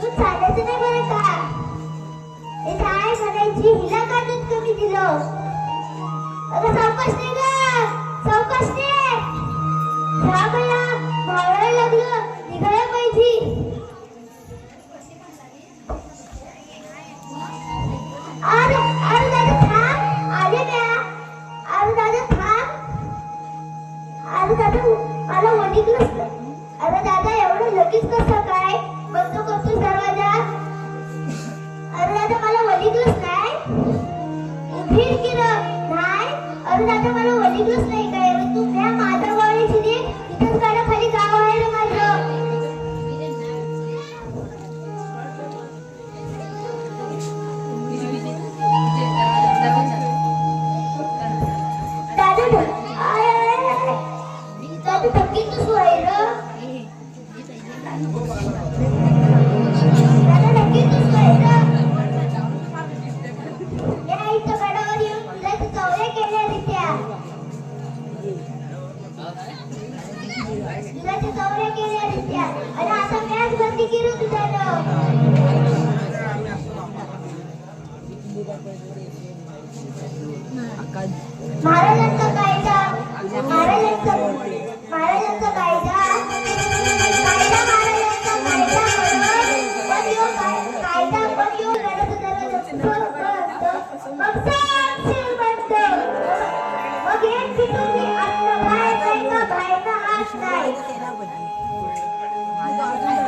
चालायचं नाही बरं का? हे काय हिला का दूध कमी दिलं? अगं सावकाश नाही ग. सावकाश नाही बया भावळायला लागलं. निघायला पाहिजे. अरे अरे दादा थांब. आले म्या अरे दादा थांब. अरे दादा मला नाही अरे दादा एवढं लगेच कसं काय? बंद करतो दरवाजा? अरे दादा मला वडिकलंच नाही. नाही? अरे दादा मला वडिकलंच नाही काय? कायदा महाराजांचा महाराजांचा कायदा कायदा महाराजांचा कायदा म्हणून पण